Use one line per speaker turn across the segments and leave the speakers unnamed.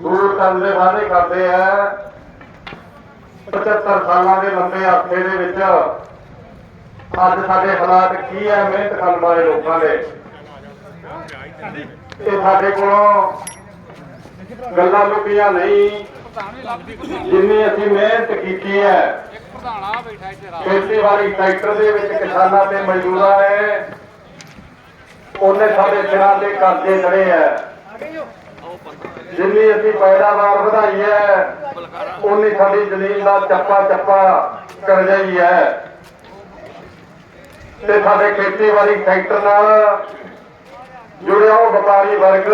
ਦੂਰ ਕਰਨ ਦੇ ਵਾਅਦੇ ਕਰਦੇ ਆ। 75 ਸਾਲਾਂ ਦੇ ਲੰਬੇ ਅਰਸੇ ਦੇ ਵਿੱਚ ਅੱਜ ਸਾਡੇ ਹਾਲਾਤ ਕੀ ਹੈ ਮਿਹਨਤ ਕਰਨ ਵਾਲੇ ਲੋਕਾਂ ਦੇ? ਇਹ ਸਾਡੇ ਕੋਲੋਂ ਗੱਲਾਂ ਲੁਕੀਆਂ ਨਹੀਂ। ਜਿੰਨੀ ਅਸੀਂ ਮਿਹਨਤ ਕੀਤੀ ਹੈ, ਖੇਤੀਬਾੜੀ ਸੈਕਟਰ ਦੇ ਵਿੱਚ ਕਿਸਾਨਾਂ ਤੇ ਮਜ਼ਦੂਰਾਂ ਨੇ, ਉਹਨੇ ਸਾਡੇ ਸਿਰਾਂ ਤੇ ਕਰਜ਼ੇ ਚੜੇ ਹੈ ਜਿੰਨੀ ਅਸੀਂ ਪੈਦਾਵਾਰ ਵਧਾਈ ਹੈ ਉਨੀ ਸਾਡੀ ਜ਼ਮੀਨ ਦਾ ਚੱਪਾ ਚੱਪਾ ਕਰਜਾਈ ਹੈ। ਤੇ ਸਾਡੇ ਖੇਤੀਬਾੜੀ ਸੈਕਟਰ ਨਾਲ ਜੁੜਿਆ ਉਹ ਵਪਾਰੀ ਵਰਗ,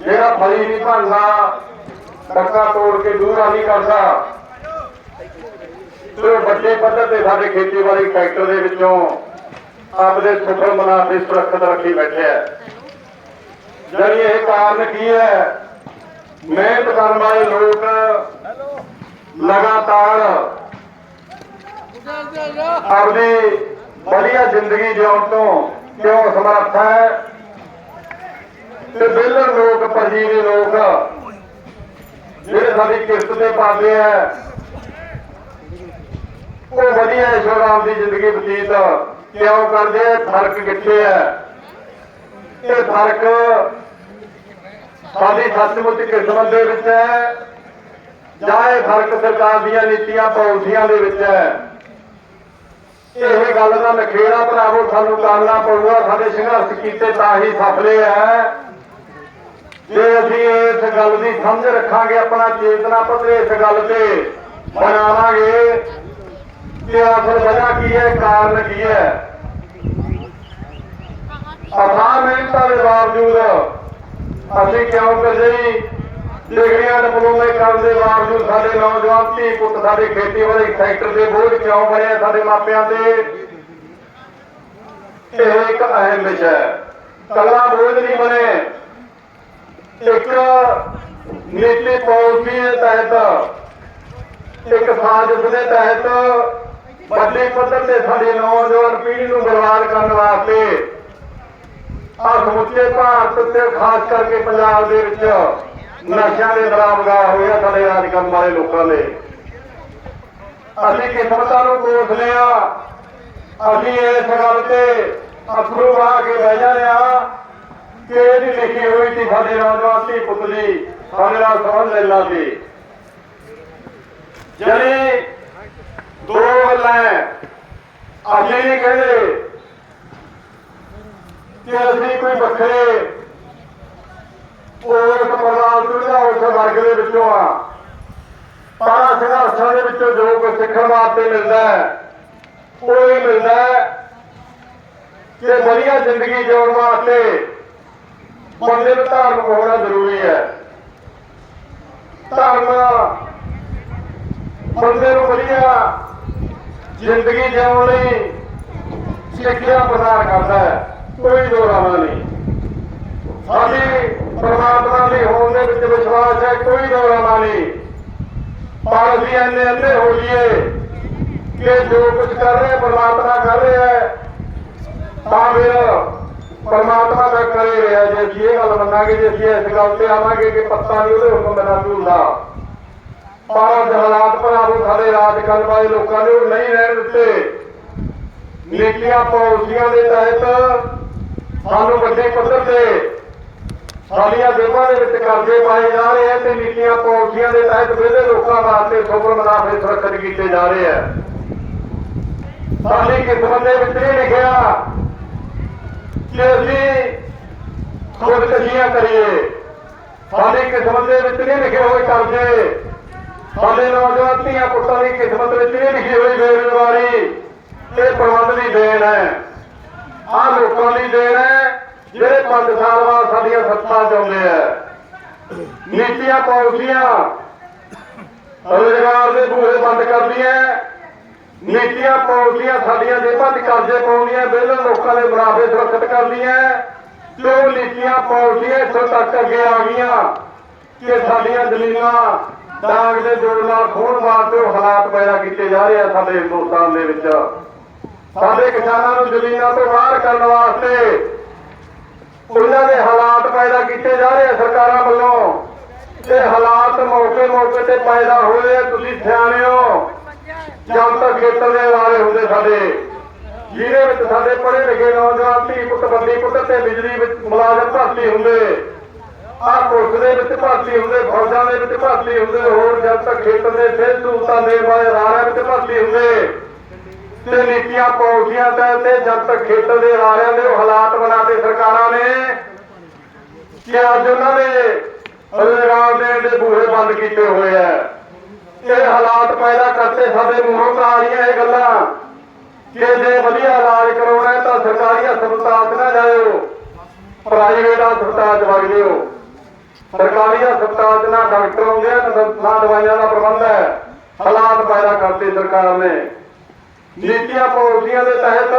ਜਿਹੜਾ ਫਲੀ ਨਹੀਂ ਭੰਨਦਾ ਟੱਕਾ ਤੋੜ ਕੇ ਦੂਰਾ ਨਹੀਂ ਕਰਦਾ। ਤੇ ਵੱਡੇ ਪੱਧਰ ਤੇ ਸਾਡੇ ਖੇਤੀਬਾੜੀ ਸੈਕਟਰ ਦੇ ਵਿੱਚੋਂ ਆਪਦੇ ਸੁਖਰ ਮੁਨਾਫੇ ਸੁਰੱਖਿਅਤ ਰੱਖੀ ਬੈਠੇ ਹੈ। ਜਿਹੜੀ ਇਹ ਕਾਰਨ ਕੀ ਹੈ? ਮਿਹਨਤ ਕਰਨ ਵਾਲੇ ਲੋਕ ਲਗਾਤਾਰ ਆਪਦੀ ਵਧੀਆ ਜ਼ਿੰਦਗੀ ਜਿਉਣ ਤੋਂ ਕਿਉਂ ਸਮਰੱਥ ਹੈ? ਤੇ ਬਿਲਰ ਲੋਕ, ਪਰਜੀਵੀ ਲੋਕ, ਜਿਹੜੇ ਸਾਡੀ ਕਿਰਤ ਤੇ ਪਾਉਂਦੇ ਆ, ਉਹ ਵਧੀਆ ਇਸ਼ਵਰਾਮ ਦੀ ਜ਼ਿੰਦਗੀ ਬਤੀਤ ਕਿਉਂ ਕਰਦੇ ਆ? ਫ਼ਰਕ ਕਿੱਥੇ ਹੈ? ਇਹ ਫ਼ਰਕ ਸਾਡੀ ਸੱਚਮੁੱਚ ਕਿਸਮਤ ਦੇ ਵਿੱਚ ਹੈ। ਜਾਂ ਇਹ ਫ਼ਰਕ ਸਰਕਾਰ ਦੀਆਂ ਨੀਤੀਆਂ ਪਾਲਿਸੀਆਂ ਦੇ ਵਿੱਚ ਹੈ। ਇਹ ਗੱਲ ਦਾ ਨਖੇੜਾ ਭਰਾਵੋ, ਸਾਨੂੰ ਕਰਨਾ ਪਊਗਾ। ਸਾਡੇ ਸੰਘਰਸ਼ ਕੀਤੇ ਤਾਂ ਹੀ ਸਫਲੇ ਹੈ। ਜੇ ਅਸੀਂ ਇਸ ਗੱਲ ਦੀ ਸਮਝ ਰੱਖਾਂਗੇ, ਆਪਣਾ ਚੇਤਨਾ ਪੱਧਰ ਇਸ ਗੱਲ ਤੇ ਬਣਾਵਾਂਗੇ ਕਿ ਅਸਲ ਵਜ੍ਹਾ ਕੀ ਹੈ, ਕਾਰਨ ਕੀ ਹੈ? ਮਿਹਨਤਾਂ ਦੇ ਬਾਵਜੂਦ। ਅਸੀਂ ਕਿਉਂ ਕਰਜਈ ਡਿਗਰੀਆਂ ਡਿਪਲੋਮੇ ਕਰਨ ਦੇ ਬਾਵਜੂਦ ਸਾਡੇ ਨੌਜਵਾਨ ਧੀ ਪੁੱਤ ਸਾਡੇ ਖੇਤੀਬਾੜੀ ਸੈਕਟਰ ਦੇ ਬੋਝ ਕਿਉਂ ਬਣਿਆ ਸਾਡੇ ਮਾਪਿਆਂ ਤੇ? ਇਹ ਇੱਕ ਅਹਿਮ ਵਿਸ਼ਾ ਹੈ। ਕਲਾ ਬੋਝ ਨਹੀਂ ਬਣੇ। ਇੱਕ ਨੀਤੀ ਪਾਲਿਸੀ ਦੇ ਤਹਿਤ, ਇੱਕ ਸਾਜ਼ਿਸ਼ ਦੇ ਤਹਿਤ ਵੱਡੇ ਪੱਧਰ ਤੇ ਸਾਡੀ ਨੌਜਵਾਨ ਪੀੜ੍ਹੀ ਨੂੰ ਬਰਬਾਦ ਕਰਨ ਵਾਸਤੇ ਆ ਸਮੁੱਚੇ ਭਾਰਤ ਤੇ ਖਾਸ ਕਰਕੇ ਪੰਜਾਬ ਦੇ ਵਿੱਚ ਨਸ਼ਿਆਂ ਦੇ ਬਰਾਬਗਾ ਹੋਇਆ ਸਾਡੇ ਰਾਜ ਕਰਨ ਵਾਲੇ ਲੋਕਾਂ ਦੇ। ਅਸੀਂ ਕਿਸਮਤਾਂ ਨੂੰ ਕੋਸਦੇ ਆ। ਅਸੀਂ ਇਸ ਗੱਲ ਤੇ ਅਥਰੂ ਆ ਕੇ ਬਹਿ ਜਾਂਦੇ ਆ ਕਿ ਇਹਦੀ ਲਿਖੀ ਹੋਈ ਸੀ ਸਾਡੇ ਨੌਜਵਾਨ ਧੀ ਪੁੱਤ ਦੀ ਸਾਡੇ ਨਾਲ ਸੰਬੰਧ ਲੈਣਾ ਸੀ ਜਿਹੜੀ ਦੋ ਗੱਲਾਂ ਅਸੀਂ ਨਹੀਂ ਕਹਿੰਦੇ ਕਿ ਅਸੀਂ ਕੋਈ ਵੱਖਰੇ ਉਸ ਪਰਿਵਾਰ ਤੋਂ ਉਸ ਵਰਗ ਦੇ ਵਿੱਚੋਂ ਆ। ਪਰ ਸੰਘਰਸ਼ਾਂ ਦੇ ਵਿੱਚੋਂ ਜੋ ਕੁਝ ਸਿੱਖਣ ਵਾਸਤੇ ਮਿਲਦਾ ਹੈ, ਉਹ ਇਹ ਮਿਲਦਾ ਹੈ ਕਿ ਵਧੀਆ ਜ਼ਿੰਦਗੀ ਜਿਉਣ ਵਾਸਤੇ ਬੰਦੇ ਨੂੰ ਧਾਰਮਿਕ ਹੋਣਾ ਜ਼ਰੂਰੀ ਹੈ। ਧਰਮ ਬੰਦੇ ਨੂੰ ਵਧੀਆ ਜ਼ਿੰਦਗੀ ਜਿਉਣ ਲਈ ਸਿੱਖਿਆ ਪ੍ਰਦਾਨ ਕਰਦਾ ਹੈ। ਕੋਈ ਦੋਰਾਵਾ ਨਹੀਂ। ਸਾਡੀ ਪਰਮਾਤਮਾ ਦੀ ਹੋਣ ਦੇ ਵਿੱਚ ਵਿਸ਼ਵਾਸ ਹੈ, ਕੋਈ ਦੋਰਾਵਾ ਨਹੀਂ। ਪਰ ਅਸੀਂ ਇੰਨੇ ਅੰਨੇ ਹੋ ਜਾਈਏ ਕਿ ਜੋ ਕੁਝ ਕਰ ਰਿਹਾ, ਪਰਮਾਤਮਾ ਕਰ ਰਿਹਾ ਹੈ, ਤਾਂ ਫਿਰ ਪਰਮਾਤਮਾ ਦਾ ਕਰੇ ਰਿਹਾ। ਜੇ ਅਸੀਂ ਇਹ ਗੱਲ ਮੰਨਾਂਗੇ, ਜੇ ਅਸੀਂ ਇਸ ਗੱਲ ਤੇ ਆਵਾਂਗੇ ਕਿ ਪੱਤਾ ਨਹੀਂ ਉਹਦੇ ਹੁਕਮ ਬਿਨਾਂ ਝੂਲਦਾ, ਪਰ ਅੱਜ ਹਾਲਾਤ ਭਰਾਵੋ, ਸਾਡੇ ਰਾਜ ਕਰਨ ਵਾਲੇ ਲੋਕਾਂ ਨੇ ਉਹ ਨਹੀਂ ਰਹਿਣ ਦਿੱਤੇ। ਨੀਤੀਆਂ, ਪਾਲਿਸੀਆਂ ਦੇ ਤਹਿਤ ਸਾਨੂੰ ਵੱਡੇ ਪੱਧਰ ਤੇ ਸਾਡੀਆਂ ਜੇਬਾਂ ਦੇ ਵਿੱਚ ਕਰਜ਼ੇ ਪਾਏ ਜਾ ਰਹੇ ਆ ਤੇ ਨੀਤੀਆਂ ਪਾਲਿਸੀਆਂ ਦੇ ਤਹਿਤ ਵਿਹਲੇ ਲੋਕਾਂ ਵਾਸਤੇ ਸੁਪਰ ਮੁਨਾਫੇ ਸੁਰੱਖਿਅਤ ਕੀਤੇ ਜਾ ਰਹੇ ਆ। ਸਾਡੀ ਕਿਸਮਤ ਦੇ ਵਿੱਚ ਨਹੀਂ ਲਿਖਿਆ ਕਿ ਅਸੀਂ ਖੁਦਕਸ਼ੀਆਂ ਕਰੀਏ। ਸਾਡੀ ਕਿਸਮਤ ਦੇ ਵਿੱਚ ਨਹੀਂ ਲਿਖੇ ਹੋਏ ਕਰਜ਼ੇ। ਸਾਡੇ ਨੌਜਵਾਨ ਧੀਆਂ ਪੁੱਤਾਂ ਦੀ ਕਿਸਮਤ ਵਿੱਚ ਨਹੀਂ ਲਿਖੀ ਹੋਈ ਬੇਰੁਜ਼ਗਾਰੀ ਇਹ ਪ੍ਰਬੰਧ ਦੀ ਦੇਣ ਹੈ। ਆਹ ਲੋਕਾਂ ਦੀ ਦੇਣ ਹੈ, ਜਿਹੜੇ 5 ਸਾਲ ਬਾਅਦ ਸਾਡੀਆਂ ਸੱਤਾਂ ਚਾਹੁੰਦੇ ਆ। ਨੀਤੀਆਂ ਪਾਲਿਸੀਆਂ, ਰੋਜ਼ਗਾਰ ਦੇ ਬੂਹੇ ਬੰਦ ਕਰਦੀਆਂ ਨੀਤੀਆਂ ਪਾਲਿਸੀਆਂ ਸਾਡੀਆਂ ਜੇਬਾਂ 'ਚ ਕਰਜ਼ੇ ਪਾਉਂਦੀਆਂ ਬਿੱਲ ਲੋਕਾਂ ਦੇ ਮੁਨਾਫੇ ਸੁਰੱਖਿਅਤ ਕਰਦੀਆਂ ਤੇ ਨੀਤੀਆਂ ਪਾਲਿਸੀਆਂ ਇੱਥੋਂ ਤੱਕ ਅੱਗੇ ਆ ਗਈਆਂ ਕਿ ਸਾਡੀਆਂ ਜ਼ਮੀਨਾਂ ਡਾਂਗ ਦੇ ਜੋੜ ਨਾਲ ਖੋਣ ਵਾਸਤੇ ਉਹ ਹਾਲਾਤ ਪੈਦਾ ਕੀਤੇ ਜਾ ਰਹੇ ਆ ਸਾਡੇ ਹਿੰਦੁਸਤਾਨ ਦੇ ਵਿੱਚ। ਸਾਡੇ ਕਿਸਾਨਾਂ ਨੂੰ ਜ਼ਮੀਨਾਂ ਤੋਂ ਬਾਹਰ ਕਰਨ ਵਾਸਤੇ ਉਹਨਾਂ ਦੇ ਹਾਲਾਤ ਪੈਦਾ ਕੀਤੇ ਜਾ ਰਹੇ ਸਰਕਾਰਾਂ ਵੱਲੋਂ। ਇਹ ਹਾਲਾਤ ਮੌਕੇ ਮੌਕੇ ਤੇ ਪੈਦਾ ਹੋਏ ਤੁਸੀਂ ਸਿਆਣੇ ਹੋ ਜਨਤਕ ਖੇਤਰ ਦੇ ਵਾਲੇ ਹੁੰਦੇ ਸਾਡੇ। ਜਿਹਦੇ ਵਿੱਚ ਸਾਡੇ ਪੜ੍ਹੇ ਲਿਖੇ ਨੌਜਵਾਨ ਧੀ ਪੁੱਤ ਬੰਦੀ ਪੁੱਤ ਤੇ ਬਿਜਲੀ ਵਿੱਚ ਮੁਲਾਜ਼ਮ ਭਰਤੀ ਹੁੰਦੇ। ਆਹ ਪੁਲਿਸ ਦੇ ਵਿੱਚ ਭਰਤੀ ਹੁੰਦੇ, ਫੌਜਾਂ ਦੇ ਵਿੱਚ ਭਰਤੀ ਹੁੰਦੇ, ਹੋਰ ਜਦ ਤੱਕ ਖੇਤਰ ਦੇ ਸਿਹਤ ਸਹੂਲਤਾਂ ਦੇ ਵਾਲੇ ਰਾਣਿਆਂ ਵਿੱਚ ਭਰਤੀ ਹੁੰਦੇ। ਤੇ ਨੀਤੀਆਂ ਪਾਲਿਸੀਆਂ ਤਹਿਤ ਤੇ ਜਨਤਕ ਖੇਤਰ ਦੇ ਅਦਾਰਿਆਂ ਦੇ ਹਾਲਾਤ ਬਣਾਤੇ ਸਰਕਾਰਾਂ ਨੇ ਕਿ ਅੱਜ ਉਹਨਾਂ ਨੇ ਰੋਜ਼ਗਾਰ ਦੇਣ ਦੇ ਬੂਹੇ ਬੰਦ ਕੀਤੇ ਹੋਏ ਆ। ਇਹ ਹਾਲਾਤ ਪੈਦਾ ਕਰਤੇ ਸਾਡੇ ਮੂੰਹੋਂ ਤਾਂ ਆ ਰਹੀਆਂ ਇਹ ਗੱਲਾਂ। ਕਿ ਜੇ ਵਧੀਆ ਇਲਾਜ ਕਰਾਉਣਾ ਤਾਂ ਸਰਕਾਰੀ ਹਸਪਤਾਲ 'ਚ ਨਾ ਜਾਇਓ ਪ੍ਰਾਈਵੇਟ ਹਸਪਤਾਲ 'ਚ ਵਗ ਜਿਓ। ਸਰਕਾਰੀ ਹਸਪਤਾਲ 'ਚ ਨਾ ਡਾਕਟਰ ਆਉਂਦੇ ਆ, ਨਾ ਦਵਾਈਆਂ ਦਾ ਪ੍ਰਬੰਧ ਹੈ। ਹਾਲਾਤ ਪੈਦਾ ਕਰਤੇ ਸਰਕਾਰ ਨੇ। ਨੀਤੀਆਂ ਪਾਲਿਸੀਆਂ ਦੇ ਤਹਿਤ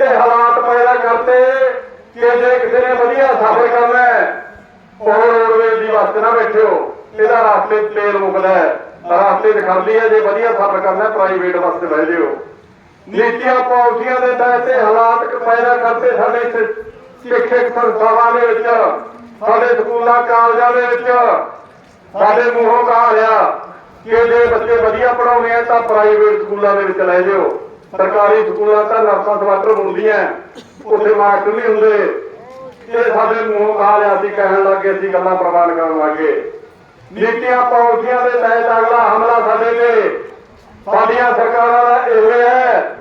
ਇਹ ਹਾਲਾਤ ਪੈਦਾ ਕਰਤੇ ਕਿ ਜੇ ਕਿਸੇ ਨੇ ਵਧੀਆ ਸਫ਼ਰ ਕਰਨਾ ਹੈ, ਉਹ ਰੋਡਵੇਜ਼ ਦੀ ਬੱਸ ਨਾ ਬੈਠਿਓ। ਇਹਦਾ ਰਸਤੇ 'ਚ ਤੇਲ ਹੈ। ਰਸਤੇ 'ਚ ਹੈ ਜੇ ਵਧੀਆ ਸਫ਼ਰ ਕਰਨਾ ਪ੍ਰਾਈਵੇਟ ਬੱਸ ਬਹਿ ਜਿਓ। ਨੀਤੀਆਂ ਪਾਲਿਸੀਆਂ ਦੇ ਤਹਿਤ ਹਾਲਾਤ ਪੈਦਾ ਕਰਤੇ ਸਾਡੇ ਸਿ- ਸਿੱਖਿਅਕ ਸੰਸਥਾਵਾਂ ਦੇ ਵਿੱਚ, ਸਾਡੇ ਸਕੂਲਾਂ, ਕਾਲਜਾਂ ਦੇ ਵਿੱਚ। ਸਾਡੇ ਮੂੰਹੋਂ ਕਹਾ ਲਿਆ ਕਿ ਜੇ ਬੱਚੇ ਵਧੀਆ ਪੜਾਉਣੇ ਆ ਤਾਂ ਪ੍ਰਾਈਵੇਟ ਸਕੂਲਾਂ ਦੇ ਵਿੱਚ ਲੈ ਜਾਓ ਸਰਕਾਰੀ ਸਕੂਲਾਂ ਤਾਂ ਨਰਸਾਂ ਸਵਾਟਰ ਹੁੰਦੀਆਂ ਉੱਥੇ ਮਾਸਟਰ ਨਹੀਂ ਹੁੰਦੇ। ਇਹ ਸਾਡੇ ਮੂੰਹੋਂ ਕਹਾ ਲਿਆ ਸੀ, ਕਹਿਣ ਲੱਗੇ ਅਸੀਂ ਗੱਲਾਂ ਪ੍ਰਵਾਨ ਕਰਨ ਲੱਗੇ ਨੀਤੀਆਂ ਪਾਲਿਸੀਆਂ ਦੇ ਤਹਿਤ ਅਗਲਾ ਹਮਲਾ ਸਾਡੇ ਤੇ। ਸਾਡੀਆਂ ਸਰਕਾਰਾਂ ਦਾ ਇਹ ਹੈ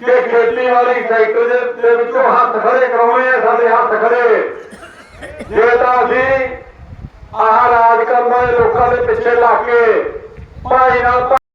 ਕਿ ਖੇਤੀਬਾੜੀ ਸੈਕਟਰ ਦੇ ਵਿੱਚੋਂ ਹੱਥ ਖੜੇ ਕਰਾਉਣੇ ਆ, ਸਾਡੇ ਹੱਥ ਖੜੇ ਜੇ ਤਾਂ ਅਸੀਂ ਆਹ ਰਾਜ ਕਰਨ ਵਾਲੇ ਲੋਕਾਂ ਦੇ ਪਿੱਛੇ ਲੱਗ ਕੇ ਭਾਈ ਨਾਲ